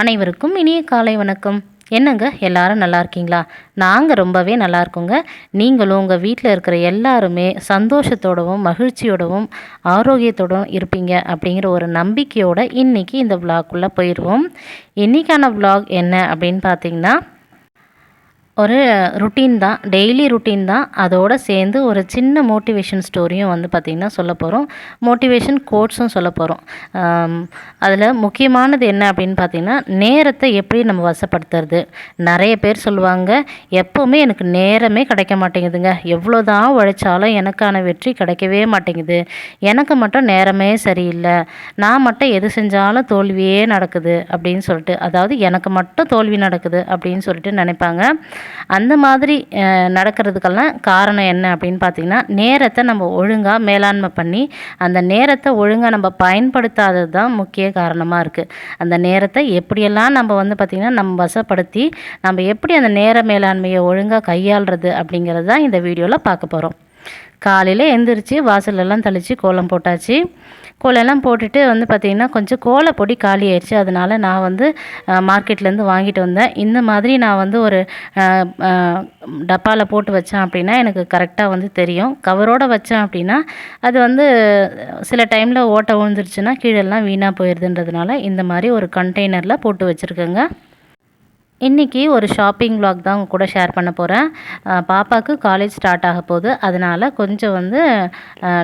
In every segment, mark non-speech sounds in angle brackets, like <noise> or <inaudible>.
அனைவருக்கும் இனிய காலை வணக்கம். என்னங்க எல்லாரும் நல்லா இருக்கீங்களா? நாங்கள் ரொம்பவே நல்லா இருக்கோங்க. நீங்களும் உங்கள் வீட்டில் இருக்கிற எல்லாருமே சந்தோஷத்தோடவும் மகிழ்ச்சியோடவும் ஆரோக்கியத்தோடவும் இருப்பீங்க அப்படிங்கிற ஒரு நம்பிக்கையோடு இன்றைக்கி இந்த விளாக்குள்ளே போயிடுவோம் இன்றைக்கான விளாக் என்ன அப்படின்னு பார்த்தீங்கன்னா ஒரு ருட்டீன் தான் டெய்லி ருட்டீன் தான். அதோடு சேர்ந்து ஒரு சின்ன மோட்டிவேஷன் ஸ்டோரியும் வந்து பார்த்திங்கன்னா சொல்ல போகிறோம் மோட்டிவேஷன் கோட்ஸும் சொல்ல போகிறோம் அதில் முக்கியமானது என்ன அப்படின்னு பார்த்திங்கன்னா நேரத்தை எப்படி நம்ம வசப்படுத்துறது? நிறைய பேர் சொல்லுவாங்க எப்போவுமே எனக்கு நேரமே கிடைக்க மாட்டேங்குதுங்க. எவ்வளோ தான் உழைச்சாலும் எனக்கான வெற்றி கிடைக்கவே மாட்டேங்குது. எனக்கு மட்டும் நேரமே சரியில்லை. நான் மட்டும் எது செஞ்சாலும் தோல்வியே நடக்குது அப்படின்னு சொல்லிட்டு அதாவது எனக்கு மட்டும் தோல்வி நடக்குது அப்படின்னு சொல்லிட்டு நினைப்பாங்க. அந்த மாதிரி நடக்கிறதுக்கெல்லாம் காரணம் என்ன அப்படின்னு பார்த்திங்கன்னா நேரத்தை நம்ம ஒழுங்காக மேலாண்மை பண்ணி அந்த நேரத்தை ஒழுங்காக நம்ம பயன்படுத்தாதது தான் முக்கிய காரணமாக இருக்குது அந்த நேரத்தை எப்படியெல்லாம் நம்ம வந்து பார்த்திங்கன்னா நம்ம வசப்படுத்தி நம்ம எப்படி அந்த நேர மேலாண்மையை ஒழுங்காக கையாளுறது அப்படிங்கிறது தான் இந்த வீடியோவில் பார்க்க போகிறோம் காலையில் எழுந்திரிச்சு வாசலெல்லாம் தெளித்து கோலம் போட்டாச்சு. கோலெல்லாம் போட்டுட்டு வந்து பார்த்திங்கன்னா கொஞ்சம் கோலப்பொடி காலி ஆயிடுச்சு அதனால் நான் வந்து மார்க்கெட்லேருந்து வாங்கிட்டு வந்தேன். இந்த மாதிரி நான் வந்து ஒரு டப்பாவில் போட்டு வச்சேன் அப்படின்னா எனக்கு கரெக்டாக வந்து தெரியும். கவரோடு வச்சேன் அப்படின்னா அது வந்து சில டைமில் ஓட்டை விழுந்துருச்சுன்னா கீழெல்லாம் வீணாக போயிடுதுன்றதுனால இந்த மாதிரி ஒரு கண்டெய்னரில் போட்டு வச்சுருக்கேங்க. இன்றைக்கி ஒரு ஷாப்பிங் வ்ளாக் தான் உங்கள் கூட ஷேர் பண்ண போகிறேன் பாப்பாவுக்கு காலேஜ் ஸ்டார்ட் ஆக போகுது. அதனால் கொஞ்சம் வந்து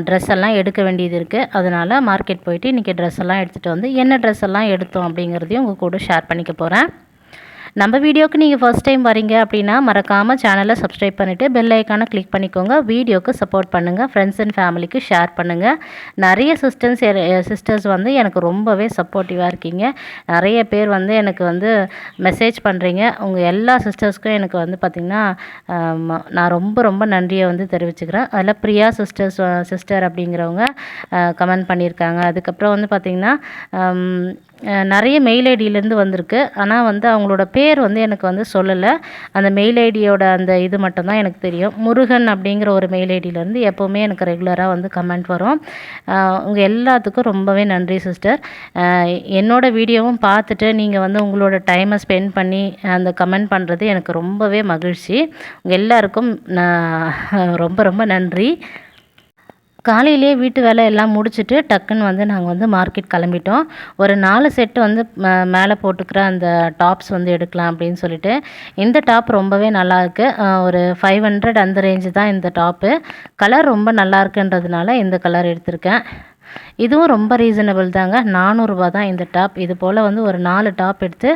ட்ரெஸ் எல்லாம் எடுக்க வேண்டியது இருக்குது அதனால் மார்க்கெட் போயிட்டு இன்றைக்கி ட்ரெஸ் எல்லாம் எடுத்துகிட்டு வந்து என்ன ட்ரெஸ் எல்லாம் எடுத்தோம் அப்படிங்கிறதையும் உங்கள் கூட ஷேர் பண்ணிக்க போகிறேன் நம்ம வீடியோக்கு நீங்கள் ஃபஸ்ட் டைம் வரீங்க அப்படின்னா மறக்காமல் சேனலை சப்ஸ்கிரைப் பண்ணிவிட்டு பெல் ஐக்கானை கிளிக் பண்ணிக்கோங்க. வீடியோக்கு சப்போர்ட் பண்ணுங்கள் ஃப்ரெண்ட்ஸ் அண்ட் ஃபேமிலிக்கு ஷேர் பண்ணுங்கள் நிறைய சிஸ்டர்ஸ் சிஸ்டர்ஸ் வந்து எனக்கு ரொம்பவே சப்போர்ட்டிவாக இருக்கீங்க. நிறைய பேர் வந்து எனக்கு வந்து மெசேஜ் பண்ணுறீங்க உங்கள் எல்லா சிஸ்டர்ஸ்க்கும் எனக்கு வந்து பார்த்திங்கன்னா நான் ரொம்ப ரொம்ப நன்றியை வந்து தெரிவிச்சுக்கிறேன். அதில் பிரியா சிஸ்டர்ஸ் சிஸ்டர் அப்படிங்கிறவங்க கமெண்ட் பண்ணியிருக்காங்க. அதுக்கப்புறம் வந்து பார்த்திங்கன்னா நிறைய மெயில் ஐடியிலேருந்து வந்திருக்கு. ஆனால் வந்து அவங்களோட பேர் வந்து எனக்கு வந்து சொல்லலை. அந்த மெயில் ஐடியோட அந்த இது மட்டும்தான் எனக்கு தெரியும். முருகன் அப்படிங்கிற ஒரு மெயில் ஐடியிலேருந்து எப்போவுமே எனக்கு ரெகுலராக வந்து கமெண்ட் வரும். உங்கள் எல்லாத்துக்கும் ரொம்பவே நன்றி சிஸ்டர் என்னோடய வீடியோவும் பார்த்துட்டு நீங்கள் வந்து உங்களோட டைமை ஸ்பெண்ட் பண்ணி அந்த கமெண்ட் பண்ணுறது எனக்கு ரொம்பவே மகிழ்ச்சி. உங்கள் எல்லாருக்கும் நான் ரொம்ப ரொம்ப நன்றி. காலையிலே வீட்டு வேலை எல்லாம் முடிச்சுட்டு டக்குன்னு வந்து நாங்கள் வந்து மார்க்கெட் கிளம்பிட்டோம். ஒரு நாலு செட்டு வந்து மேலே போட்டுக்கிற அந்த டாப்ஸ் வந்து எடுக்கலாம் அப்படின்னு சொல்லிட்டு. இந்த டாப் ரொம்பவே நல்லா இருக்குது ஒரு ஃபைவ் ஹண்ட்ரட் அந்த ரேஞ்சு தான் இந்த டாப்பு கலர் ரொம்ப நல்லா இருக்குன்றதுனால இந்த கலர் எடுத்திருக்கேன். இதுவும் ரொம்ப ரீசனபிள் தாங்க. நானூறுரூபா தான் இந்த டாப் இது போல் வந்து ஒரு நாலு டாப் எடுத்து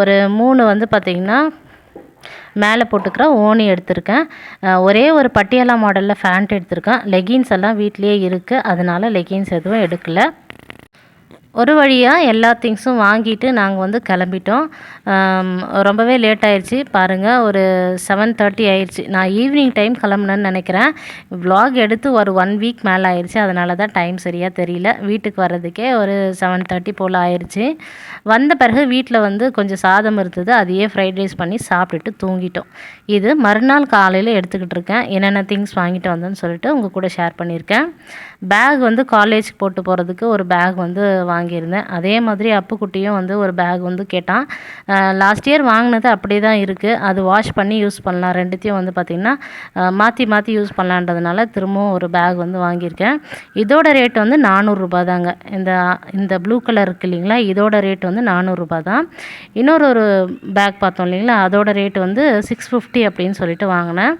ஒரு மூணு வந்து பார்த்திங்கன்னா மேலே போட்டுக்கிற ஓனி எடுத்திருக்கேன். ஒரே ஒரு பட்டியாலா மாடலில் ஃபேண்ட் எடுத்திருக்கேன். லெகின்ஸ் எல்லாம் வீட்லேயே இருக்குது அதனால் லெகின்ஸ் எதுவும் எடுக்கலை. ஒரு வழியாக எல்லா திங்ஸும் வாங்கிட்டு நாங்கள் வந்து கிளம்பிட்டோம். ரொம்பவே லேட் ஆயிடுச்சு பாருங்கள் ஒரு செவன் தேர்ட்டி ஆயிடுச்சு நான் ஈவினிங் டைம் கிளம்புனேன்னு நினைக்கிறேன். வ்ளாக் எடுத்து ஒரு ஒன் வீக் மேலே ஆயிடுச்சு அதனால தான் டைம் சரியாக தெரியல. வீட்டுக்கு வர்றதுக்கே ஒரு செவன் தேர்ட்டி போல் ஆயிடுச்சு வந்த பிறகு வீட்டில் வந்து கொஞ்சம் சாதம் இருந்தது. அதையே ஃப்ரைட் ரைஸ் பண்ணி சாப்பிட்டுட்டு தூங்கிட்டோம். இது மறுநாள் காலையில் எடுத்துக்கிட்டு இருக்கேன். என்னென்ன திங்ஸ் வாங்கிட்டு வந்தேன்னு சொல்லிட்டு உங்கள் கூட ஷேர் பண்ணியிருக்கேன். பேக் வந்து காலேஜ் போட்டு போகிறதுக்கு ஒரு பேக் வந்து வாங்கியிருந்தேன். அதே மாதிரி அப்புக்குட்டியும் வந்து ஒரு பேக் வந்து கேட்டான். லாஸ்ட் இயர் வாங்கினது அப்படியே தான் இருக்குது அது வாஷ் பண்ணி யூஸ் பண்ணலாம். ரெண்டுத்தையும் வந்து பார்த்திங்கன்னா மாற்றி மாற்றி யூஸ் பண்ணலான்றதுனால திரும்பவும் ஒரு பேக் வந்து வாங்கியிருக்கேன். இதோட ரேட் வந்து நானூறுரூபா தாங்க. இந்த இந்த ப்ளூ கலர் இருக்குது இல்லைங்களா இதோட ரேட் வந்து நானூறுரூபா தான். இன்னொரு ஒரு பேக் பார்த்தோம் இல்லைங்களா அதோட ரேட் வந்து சிக்ஸ் ஃபிஃப்டி அப்படின்னு சொல்லிட்டு வாங்கினேன்.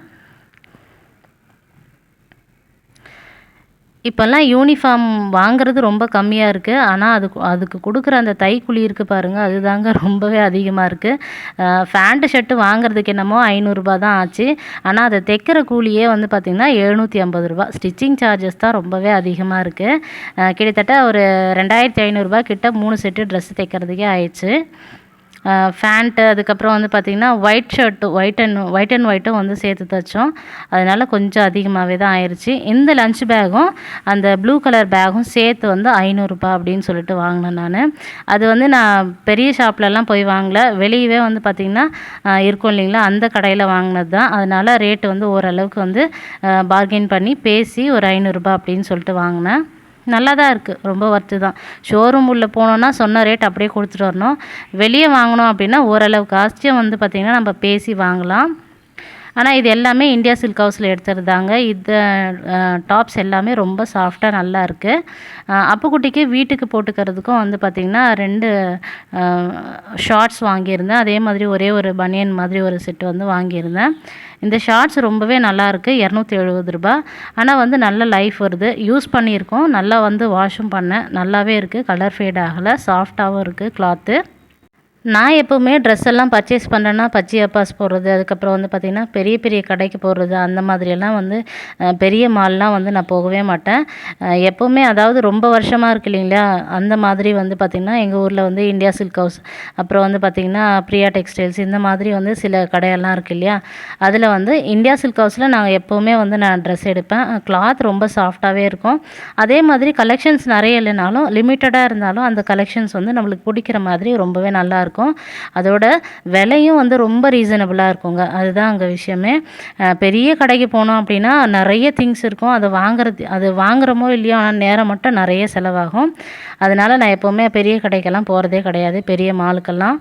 இப்போல்லாம் யூனிஃபார்ம் வாங்குறது ரொம்ப கம்மியாக இருக்குது ஆனால் அதுக்கு அதுக்கு கொடுக்குற அந்த தைக்குழி இருக்குது பாருங்கள் அதுதாங்க <laughs> ரொம்பவே அதிகமாக இருக்குது ஃபேண்ட்டு ஷர்ட்டு வாங்குறதுக்கு என்னமோ ஐநூறுரூபா தான் ஆச்சு. ஆனால் அதை தைக்கிற கூலியே வந்து பார்த்திங்கன்னா எழுநூற்றி ஐம்பது ரூபா ஸ்டிச்சிங் சார்ஜஸ் தான் ரொம்பவே அதிகமாக இருக்குது கிட்டத்தட்ட ஒரு ரெண்டாயிரத்தி ஐநூறுரூபா கிட்ட மூணு செட்டு ட்ரெஸ் தைக்கிறதுக்கே ஆயிடுச்சு. ஃபேண்ட்டு அதுக்கப்புறம் வந்து பார்த்திங்கன்னா white shirt white and white and ஒயிட்டும் வந்து சேர்த்து தைச்சோம். அதனால் கொஞ்சம் அதிகமாகவே தான் ஆயிடுச்சு இந்த லஞ்ச் பேகும் அந்த ப்ளூ கலர் பேகும் சேர்த்து வந்து ஐநூறுரூபா அப்படின்னு சொல்லிட்டு வாங்கினேன் நான். அது வந்து நான் பெரிய ஷாப்லலாம் போய் வாங்கல. வெளியவே வந்து பார்த்திங்கன்னா இருக்கும் இல்லைங்களா? அந்த கடையில் வாங்கினது தான். அதனால் ரேட்டு வந்து ஓரளவுக்கு வந்து பார்கெயின் பண்ணி பேசி ஒரு ஐநூறுரூபா அப்படின்னு சொல்லிட்டு வாங்கினேன். நல்லா தான் இருக்குது ரொம்ப ஒர்த்து தான். ஷோரூம் உள்ளே போனோன்னா சொன்ன ரேட் அப்படியே கொடுத்துட்டு வரணும். வெளியே வாங்கினோம் அப்படின்னா ஓரளவு காஸ்ட்லியும் வந்து பார்த்திங்கன்னா நம்ம பேசி வாங்கலாம். ஆனால் இது எல்லாமே இந்தியா சில்க் ஹவுஸில் எடுத்துருந்தாங்க இது டாப்ஸ் எல்லாமே ரொம்ப சாஃப்டாக நல்லா இருக்குது அப்புக்குட்டிக்கு வீட்டுக்கு போட்டுக்கிறதுக்கும் வந்து பார்த்திங்கன்னா ரெண்டு ஷார்ட்ஸ் வாங்கியிருந்தேன். அதே மாதிரி ஒரே ஒரு பனியன் மாதிரி ஒரு செட்டு வந்து வாங்கியிருந்தேன். இந்த ஷார்ட்ஸ் ரொம்பவே நல்லாயிருக்கு இரநூத்தி எழுபது ரூபா. ஆனால் வந்து நல்ல லைஃப் வருது. யூஸ் பண்ணியிருக்கோம். நல்லா வந்து வாஷும் பண்ணேன். நல்லாவே இருக்குது கலர் ஃபேட் ஆகலை. சாஃப்டாகவும் இருக்குது கிளாத்து. நான் எப்போவுமே ட்ரெஸ் எல்லாம் பர்ச்சேஸ் பண்ணுறேன்னா பச்சி அப்பாஸ் போடுறது அதுக்கப்புறம் வந்து பார்த்திங்கன்னா பெரிய பெரிய கடைக்கு போடுறது அந்த மாதிரியெல்லாம் வந்து பெரிய மால்லாம் வந்து நான் போகவே மாட்டேன். எப்போவுமே அதாவது ரொம்ப வருஷமாக இருக்கு இல்லைங்களா அந்த மாதிரி வந்து பார்த்திங்கன்னா எங்கள் ஊரில் வந்து இந்தியா சில்க் ஹவுஸ் அப்புறம் வந்து பார்த்திங்கன்னா பிரியா டெக்ஸ்டைல்ஸ் இந்த மாதிரி வந்து சில கடையெல்லாம் இருக்கு இல்லையா அதில் வந்து இந்தியா சில்க் ஹவுஸில் நாங்கள் எப்போவுமே வந்து நான் ட்ரெஸ் எடுப்பேன். கிளாத் ரொம்ப சாஃப்டாகவே இருக்கும். அதே மாதிரி கலெக்ஷன்ஸ் நிறைய இல்லைனாலும் லிமிட்டடாக இருந்தாலும் அந்த கலெக்ஷன்ஸ் வந்து நம்மளுக்கு பிடிக்கிற மாதிரி ரொம்பவே நல்லா இருக்கும். அதோட விலையும் வந்து ரொம்ப ரீசனபிளாக இருக்குங்க. அதுதான் அங்கே விஷயமே. பெரிய கடைக்கு போனோம் அப்படின்னா நிறைய திங்ஸ் இருக்கும். அதை வாங்குறது அது வாங்குறோமோ இல்லையோ ஆனால் நேரம் மட்டும் நிறைய செலவாகும். அதனால் நான் எப்போவுமே பெரிய கடைக்கெல்லாம் போகிறதே கிடையாது. பெரிய மாலுக்கெல்லாம்.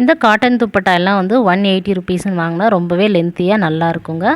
இந்த காட்டன் துப்பட்டா எல்லாம் வந்து ஒன் எயிட்டி ருபீஸ்ன்னு வாங்கினா ரொம்பவே லென்த்தியாக நல்லா இருக்குங்க.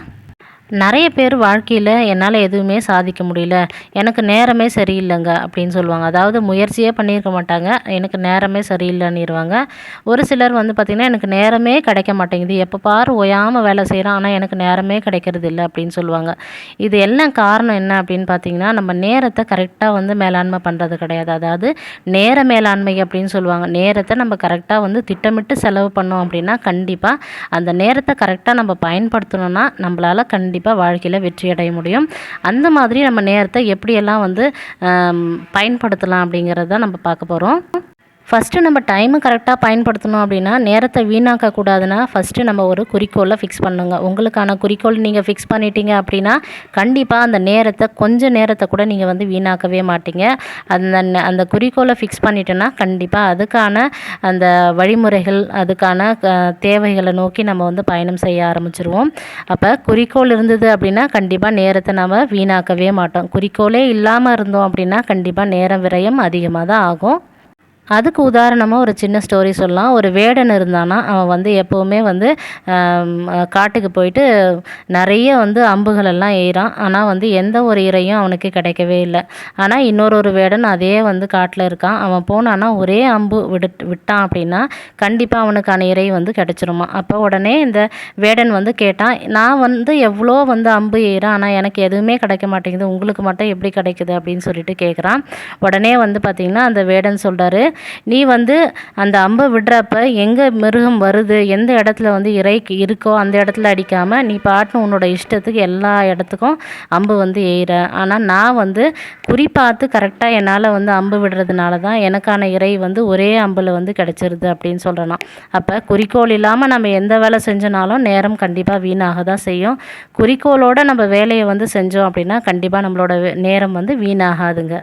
நிறைய பேர் வாழ்க்கையில் என்னால் எதுவுமே சாதிக்க முடியல. எனக்கு நேரமே சரியில்லைங்க அப்படின்னு சொல்லுவாங்க. அதாவது முயற்சியே பண்ணியிருக்க மாட்டாங்க. எனக்கு நேரமே சரியில்லைன்னிருவாங்க. ஒரு சிலர் வந்து பார்த்திங்கன்னா எனக்கு நேரமே கிடைக்க மாட்டேங்குது. எப்போ பாரு ஓயாமல் வேலை செய்கிறோம் ஆனால் எனக்கு நேரமே கிடைக்கிறது இல்லை அப்படின்னு சொல்லுவாங்க. இது எல்லாம் காரணம் என்ன அப்படின்னு பார்த்தீங்கன்னா நம்ம நேரத்தை கரெக்டாக வந்து மேலாண்மை பண்ணுறது கிடையாது. அதாவது நேர மேலாண்மை அப்படின்னு சொல்லுவாங்க. நேரத்தை நம்ம கரெக்டாக வந்து திட்டமிட்டு செலவு பண்ணோம் அப்படின்னா கண்டிப்பாக அந்த நேரத்தை கரெக்டாக நம்ம பயன்படுத்தணும்னா நம்மளால் கண்டிப்பாக கண்டிப்பாக வாழ்க்கையில் வெற்றி அடைய முடியும். அந்த மாதிரி நம்ம நேரத்தை எப்படியெல்லாம் வந்து பயன்படுத்தலாம் அப்படிங்கிறத நம்ம பார்க்க போகிறோம் ஃபஸ்ட்டு நம்ம டைமை கரெக்டாக பயன்படுத்தணும் அப்படின்னா நேரத்தை வீணாக்கக்கூடாதுன்னா ஃபஸ்ட்டு நம்ம ஒரு குறிக்கோளை ஃபிக்ஸ் பண்ணுங்க. உங்களுக்கான குறிக்கோள் நீங்கள் ஃபிக்ஸ் பண்ணிட்டீங்க அப்படின்னா கண்டிப்பாக அந்த நேரத்தை கொஞ்சம் நேரத்தை கூட நீங்கள் வந்து வீணாக்கவே மாட்டீங்க. அந்த அந்த குறிக்கோளை ஃபிக்ஸ் பண்ணிட்டோன்னா கண்டிப்பாக அதுக்கான அந்த வழிமுறைகள் அதுக்கான தேவைகளை நோக்கி நம்ம வந்து பயணம் செய்ய ஆரம்பிச்சிருவோம். அப்போ குறிக்கோள் இருந்தது அப்படின்னா கண்டிப்பாக நேரத்தை நம்ம வீணாக்கவே மாட்டோம். குறிக்கோளே இல்லாமல் இருந்தோம் அப்படின்னா கண்டிப்பாக நேரம் விரயம் அதிகமாக தான் ஆகும். அதுக்கு உதாரணமாக ஒரு சின்ன ஸ்டோரி சொல்லலாம். ஒரு வேடன் இருந்தானா அவன் வந்து எப்போவுமே வந்து காட்டுக்கு போயிட்டு நிறைய வந்து அம்புகளெல்லாம் எய்கிறான் ஆனால் வந்து எந்த ஒரு இரையும் அவனுக்கு கிடைக்கவே இல்லை. ஆனால் இன்னொரு ஒரு வேடன் அதே வந்து காட்டில் இருக்கான். அவன் போனான்னா ஒரே அம்பு விடு விட்டான் அப்படின்னா கண்டிப்பாக அவனுக்கான இறை வந்து கிடச்சிருமா. அப்போ உடனே இந்த வேடன் வந்து கேட்டான் நான் வந்து எவ்வளோ வந்து அம்பு எய்கிறேன் ஆனால் எனக்கு எதுவுமே கிடைக்க மாட்டேங்குது. உங்களுக்கு மட்டும் எப்படி கிடைக்குது? அப்படின்னு சொல்லிட்டு கேட்குறான் உடனே வந்து பார்த்திங்கன்னா அந்த வேடன் சொல்கிறாரு நீ வந்து அந்த அம்பை விடுறப்ப எங்கே மிருகம் வருது எந்த இடத்துல வந்து இறை இருக்கோ அந்த இடத்துல அடிக்காமல் நீ பாட்டுன்னு உன்னோட இஷ்டத்துக்கு எல்லா இடத்துக்கும் அம்பு வந்து எய்கிற ஆனால் நான் வந்து குறி பார்த்து கரெக்டாக என்னால் வந்து அம்பு விடுறதுனால தான் எனக்கான இறை வந்து ஒரே அம்பில் வந்து கிடச்சிருது அப்படின்னு சொல்கிறேன்னா அப்போ குறிக்கோள் இல்லாமல் நம்ம எந்த வேலை செஞ்சனாலும் நேரம் கண்டிப்பாக வீணாக தான் செய்யும். குறிக்கோளோடு நம்ம வேலையை வந்து செஞ்சோம் அப்படின்னா கண்டிப்பாக நம்மளோட நேரம் வந்து வீணாகாதுங்க.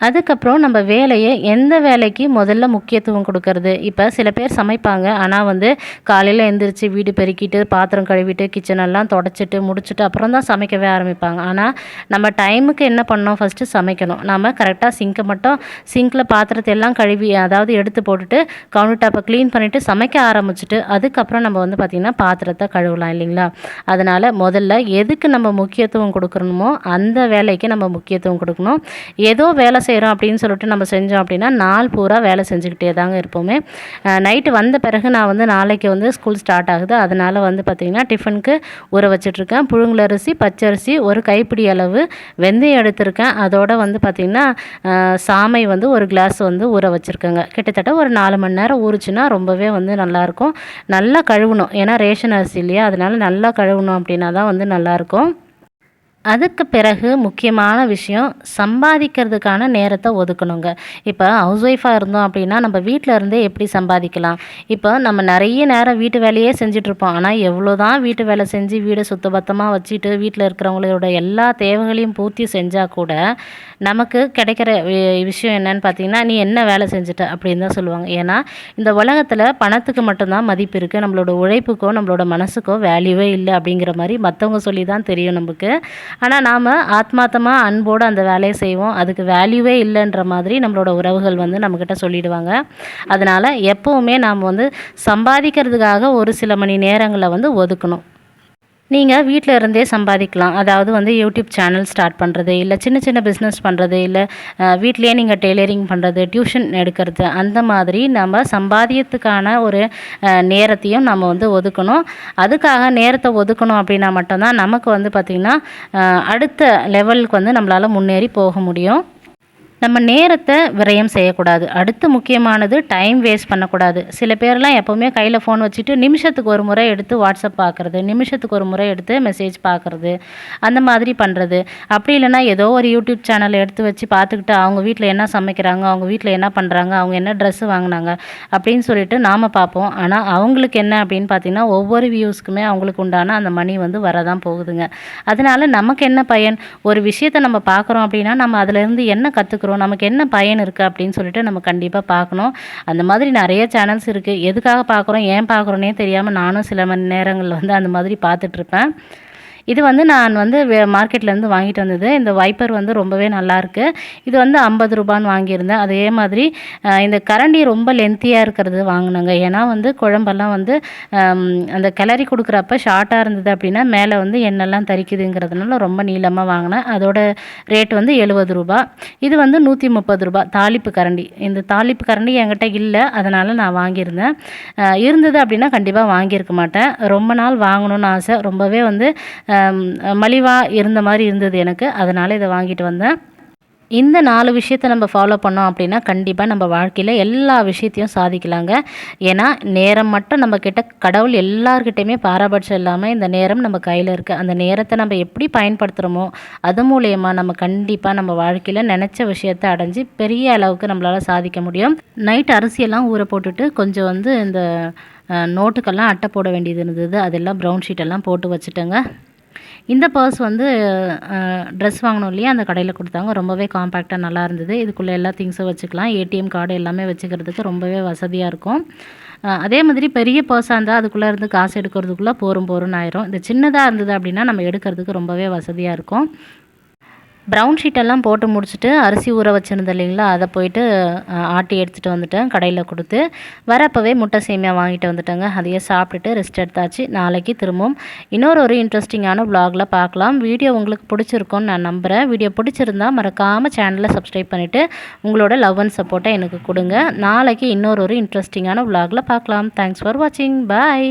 அதுக்கப்புறம் நம்ம வேலையை எந்த வேலைக்கு முதல்ல முக்கியத்துவம் கொடுக்கறது? இப்போ சில பேர் சமைப்பாங்க. ஆனால் வந்து காலையில் எழுந்திரிச்சு வீடு பெருக்கிட்டு பாத்திரம் கழுவிட்டு கிச்சனெல்லாம் எல்லாம் தொடச்சிட்டு முடிச்சுட்டு அப்புறம் தான் சமைக்கவே ஆரம்பிப்பாங்க. ஆனால் நம்ம டைமுக்கு என்ன பண்ணோம் ஃபஸ்ட்டு சமைக்கணும். நம்ம கரெக்டாக சிங்கை மட்டும் சிங்கில் பாத்திரத்தை எல்லாம் கழுவி அதாவது எடுத்து போட்டுட்டு கவுண்டர் டாப்பை க்ளீன் பண்ணிவிட்டு சமைக்க ஆரம்பிச்சுட்டு அதுக்கப்புறம் நம்ம வந்து பார்த்திங்கன்னா பாத்திரத்தை கழுவலாம் இல்லைங்களா? அதனால் முதல்ல எதுக்கு நம்ம முக்கியத்துவம் கொடுக்கணுமோ அந்த வேலைக்கு நம்ம முக்கியத்துவம் கொடுக்கணும். ஏதோ வேலை செய்கிறோம் அப்படின்னு சொல்லிட்டு நம்ம செஞ்சோம் அப்படின்னா நாள் பூரா வேலை செஞ்சுக்கிட்டே தாங்க இருப்போமே. நைட்டு வந்த பிறகு நான் வந்து நாளைக்கு வந்து ஸ்கூல் ஸ்டார்ட் ஆகுது. அதனால் வந்து பார்த்திங்கன்னா டிஃபனுக்கு ஊற வச்சிட்ருக்கேன். புழுங்கலரிசி பச்சரிசி ஒரு கைப்பிடி அளவு வெந்தயம் எடுத்திருக்கேன். அதோட வந்து பார்த்திங்கன்னா சாமை வந்து ஒரு கிளாஸ் வந்து ஊற வச்சுருக்கேங்க. கிட்டத்தட்ட ஒரு நாலு மணி நேரம் ஊறுச்சுன்னா ரொம்பவே வந்து நல்லாயிருக்கும் நல்லா கழுவணும். ஏன்னா ரேஷன் அரிசி இல்லையா? அதனால் நல்லா கழுவணும் அப்படின்னா தான் வந்து நல்லாயிருக்கும் அதுக்கு பிறகு முக்கியமான விஷயம் சம்பாதிக்கிறதுக்கான நேரத்தை ஒதுக்கணுங்க. இப்போ ஹவுஸ் ஒய்ஃபாக இருந்தோம் அப்படின்னா நம்ம வீட்டில் இருந்தே எப்படி சம்பாதிக்கலாம்? இப்போ நம்ம நிறைய நேரம் வீட்டு வேலையே செஞ்சிட்ருப்போம் ஆனால் எவ்வளோ தான் வீட்டு வேலை செஞ்சு வீடை சுத்தபத்தமாக வச்சுட்டு வீட்டில் இருக்கிறவங்களோட எல்லா தேவைகளையும் பூர்த்தி செஞ்சால் கூட நமக்கு கிடைக்கிற வி- விஷயம் என்னன்னு பார்த்தீங்கன்னா நீ என்ன வேலை செஞ்சுட்ட? அப்படின்னு தான் சொல்லுவாங்க. ஏன்னா இந்த உலகத்தில் பணத்துக்கு மட்டும்தான் மதிப்பு இருக்குது நம்மளோட உழைப்புக்கோ நம்மளோட மனசுக்கோ வேல்யூவே இல்லை அப்படிங்கிற மாதிரி மற்றவங்க சொல்லி தான் தெரியும் நமக்கு. ஆனால் நாம் ஆத்மார்த்தமாக அன்போடு அந்த வேலையை செய்வோம். அதுக்கு வேல்யூவே இல்லைன்ற மாதிரி நம்மளோட உறவுகள் வந்து நம்மக்கிட்ட சொல்லிடுவாங்க. அதனால் எப்போவுமே நாம் வந்து சம்பாதிக்கிறதுக்காக ஒரு சில மணி நேரங்களை வந்து ஒதுக்கணும். நீங்கள் வீட்டில் இருந்தே சம்பாதிக்கலாம். அதாவது வந்து யூடியூப் சேனல் ஸ்டார்ட் பண்ணுறது இல்லை சின்ன சின்ன பிஸ்னஸ் பண்ணுறது இல்லை வீட்லேயே நீங்கள் டெய்லரிங் பண்ணுறது டியூஷன் எடுக்கிறது அந்த மாதிரி நம்ம சம்பாதியத்துக்கான ஒரு நேரத்தையும் நம்ம வந்து ஒதுக்கணும். அதுக்காக நேரத்தை ஒதுக்கணும் அப்படின்னா மட்டும்தான் நமக்கு வந்து பார்த்திங்கன்னா அடுத்த லெவலுக்கு வந்து நம்மளால் முன்னேறி போக முடியும். நம்ம நேரத்தை விரயம் செய்யக்கூடாது. அடுத்து முக்கியமானது டைம் வேஸ்ட் பண்ணக்கூடாது. சில பேர்லாம் எப்போவுமே கையில் ஃபோன் வச்சுட்டு நிமிஷத்துக்கு ஒரு முறை எடுத்து வாட்ஸ்அப் பார்க்குறது நிமிஷத்துக்கு ஒரு முறை எடுத்து மெசேஜ் பார்க்குறது அந்த மாதிரி பண்ணுறது அப்படி இல்லைனா ஏதோ ஒரு யூடியூப் சேனல் எடுத்து வச்சு பார்த்துக்கிட்டு அவங்க வீட்டில் என்ன சமைக்கிறாங்க அவங்க வீட்டில் என்ன பண்ணுறாங்க அவங்க என்ன ட்ரெஸ்ஸு வாங்கினாங்க அப்படின்னு சொல்லிட்டு நாம் பார்ப்போம். ஆனால் அவங்களுக்கு என்ன அப்படின்னு பார்த்தீங்கன்னா ஒவ்வொரு வியூஸ்க்குமே அவங்களுக்கு உண்டான அந்த மணி வந்து வரதான் போகுதுங்க. அதனால் நமக்கு என்ன பயன்? ஒரு விஷயத்தை நம்ம பார்க்குறோம் அப்படின்னா நம்ம அதிலேருந்து என்ன கற்றுக்குறோம் பார்க்குறோம் நமக்கு என்ன பயன் இருக்குது அப்படின்னு சொல்லிட்டு நம்ம கண்டிப்பாக பார்க்கணும். அந்த மாதிரி நிறைய சேனல்ஸ் இருக்குது எதுக்காக பார்க்குறோம் ஏன் பார்க்குறோன்னே தெரியாமல் நானும் சில மணி நேரங்களில் வந்து அந்த மாதிரி பார்த்துட்ருப்பேன் இது வந்து நான் வந்து மார்க்கெட்லேருந்து வாங்கிட்டு வந்தது. இந்த வைப்பர் வந்து ரொம்பவே நல்லாயிருக்கு இது வந்து ஐம்பது ரூபான்னு வாங்கியிருந்தேன். அதே மாதிரி இந்த கரண்டி ரொம்ப லென்த்தியாக இருக்கிறது வாங்கினாங்க. ஏன்னா வந்து குழம்பெல்லாம் வந்து அந்த கிளறி கொடுக்குறப்ப ஷார்ட்டாக இருந்தது அப்படின்னா மேலே வந்து எண்ணெய்லாம் தரிக்குதுங்கிறதுனால ரொம்ப நீளமாக வாங்கினேன். அதோட ரேட் வந்து எழுபது ரூபா. இது வந்து நூற்றி முப்பது ரூபா. தாளிப்பு கரண்டி. இந்த தாளிப்பு கரண்டி என்கிட்ட இல்லை. அதனால் நான் வாங்கியிருந்தேன். இருந்தது அப்படின்னா கண்டிப்பாக வாங்கியிருக்க மாட்டேன். ரொம்ப நாள் வாங்கணும்னு ஆசை. ரொம்பவே வந்து மலிவாக இருந்த மாதிரி இருந்தது எனக்கு. அதனால் இதை வாங்கிட்டு வந்தேன். இந்த நாலு விஷயத்தை நம்ம ஃபாலோ பண்ணோம் அப்படின்னா கண்டிப்பாக நம்ம வாழ்க்கையில் எல்லா விஷயத்தையும் சாதிக்கலாங்க. ஏன்னா நேரம் மட்டும் நம்ம கிட்ட கடவுள் எல்லார்கிட்டையுமே பாரபட்சம் இல்லாமல் இந்த நேரம் நம்ம கையில் இருக்குது அந்த நேரத்தை நம்ம எப்படி பயன்படுத்துகிறோமோ அது மூலயமா நம்ம கண்டிப்பாக நம்ம வாழ்க்கையில் நினச்ச விஷயத்தை அடைஞ்சு பெரிய அளவுக்கு நம்மளால் சாதிக்க முடியும். நைட் அரிசியெல்லாம் ஊற போட்டுட்டு கொஞ்சம் வந்து இந்த நோட்டுக்கெல்லாம் அட்டை போட வேண்டியது இருந்தது. அதெல்லாம் ப்ரௌன் ஷீட்டெல்லாம் போட்டு வச்சுட்டேங்க. இந்த பர்ஸ் வந்து ட்ரெஸ் வாங்கினோம் இல்லையா? அந்த கடையில் கொடுத்தாங்க. ரொம்பவே காம்பேக்டாக நல்லா இருந்தது. இதுக்குள்ளே எல்லா திங்ஸும் வச்சுக்கலாம். ஏடிஎம் கார்டு எல்லாமே வச்சுக்கிறதுக்கு ரொம்பவே வசதியாக இருக்கும். அதே மாதிரி பெரிய பர்ஸாக இருந்தால் அதுக்குள்ளே இருந்து காசு எடுக்கிறதுக்குள்ளே போரும் போரும்னு ஆயிரும். இந்த சின்னதாக இருந்தது அப்படின்னா நம்ம எடுக்கிறதுக்கு ரொம்பவே வசதியாக இருக்கும். ப்ரௌன் ஷீட்டெல்லாம் போட்டு முடிச்சுட்டு அரிசி ஊற வச்சுருந்தேன் இல்லைங்களா? அதை போயிட்டு ஆட்டி எடுத்துகிட்டு வந்துட்டேன் கடையில் கொடுத்து. வரப்போவே முட்டை சேமியா வாங்கிட்டு வந்துட்டேங்க. அதையே சாப்பிட்டுட்டு ரெஸ்ட் எடுத்தாச்சு. நாளைக்கு திரும்பவும் இன்னொரு ஒரு இன்ட்ரெஸ்டிங்கான வ்ளாகில் பார்க்கலாம். வீடியோ உங்களுக்கு பிடிச்சிருக்கும்னு நான் நம்புகிறேன் வீடியோ பிடிச்சிருந்தா மறக்காமல் சேனலை சப்ஸ்கிரைப் பண்ணிவிட்டு உங்களோட லவ் அண்ட் சப்போர்ட்டை எனக்கு கொடுங்க. நாளைக்கு இன்னொரு ஒரு இன்ட்ரெஸ்டிங்கான வ்ளாகில் பார்க்கலாம். தேங்க்ஸ் ஃபார் வாட்சிங் பாய்